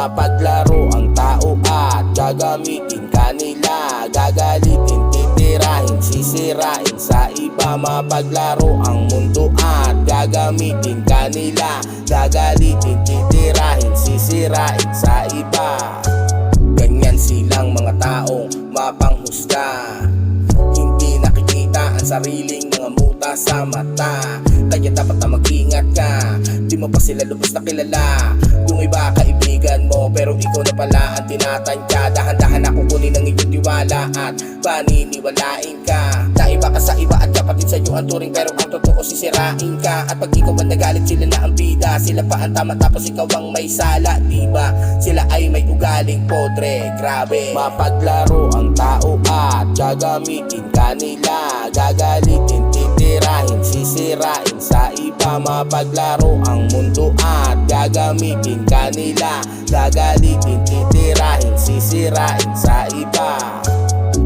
Mapaglaro ang tao at gagamitin kanila. Gagalitin, titirahin, sisirain sa iba. Mapaglaro ang mundo at gagamitin kanila. Gagalitin, titirahin, sisirain sa iba. Ganyan silang mga taong mapanghusga. Hindi nakikita ang sariling mga muta sa mata. Kaya dapat na mag-ingat ka. Di mo pa sila lubos na kilala. Yung iba kaibigan mo Pero ikaw na pala ang tinatantya. Dahan-dahan ako kunin ang iyong tiwala At paniniwalain ka. Naiba ka sa iba at kapatid sa iyo ang turing Pero ang totoo sisirain ka. At pag ikaw ang nagalit sila na ang bida. Sila pa ang tama tapos ikaw ang may sala Diba? Sila ay may ugaling podre Grabe. Mapaglaro ang tao at gagamitin kanila Gagalitin, titirahin, sisirain. Sa iba Mapaglaro ang mundo at gagamitin kanila. Gagalitin, titirahin, sisirain. Sa iba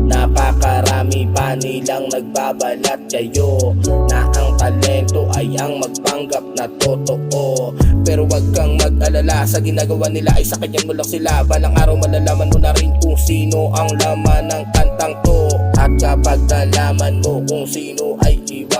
Napakarami pa nilang nagbabalat kayo. Na ang talento ay ang magpanggap na totoo. Pero wag kang mag-alala sa ginagawa nila ay sakyan mo lang sila. Balang araw malalaman mo na rin kung sino ang laman ng kantang to. At kapag nalaman mo kung sino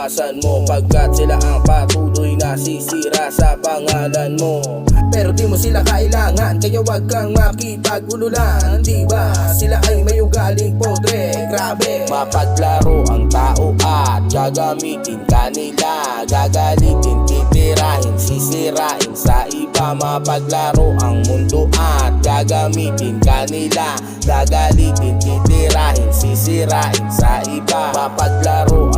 iwasan mo Pagkat sila ang patuloy na sisira sa pangalan mo. Pero di mo sila kailangan kaya wag kang makipagululan. Diba sila ay may ugaling podre Grabe. Mapaglaro ang tao at gagamitin kanila Gagalitin, titirahin, sisirain sa iba. Mapaglaro ang mundo at gagamitin kanila Gagalitin, titirahin, sisirain sa iba. Mapaglaro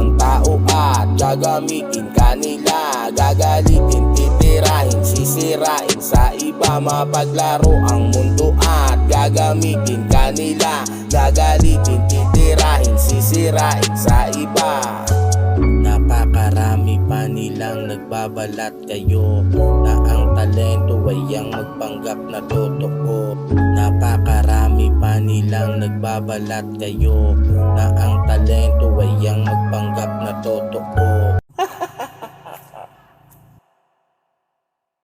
gagamitin kanila Gagalitin, titirahin, sisirain. Sa iba Mapaglaro ang mundo at gagamitin kanila Gagalitin, titirahin, sisirain. Sa iba Napakarami pa nilang nagbabalat kayo Na ang talento ay ang magpanggap na totoo. Napakarami pa nilang nagbabalat kayo Na ang talento ay ang magpanggap na totoo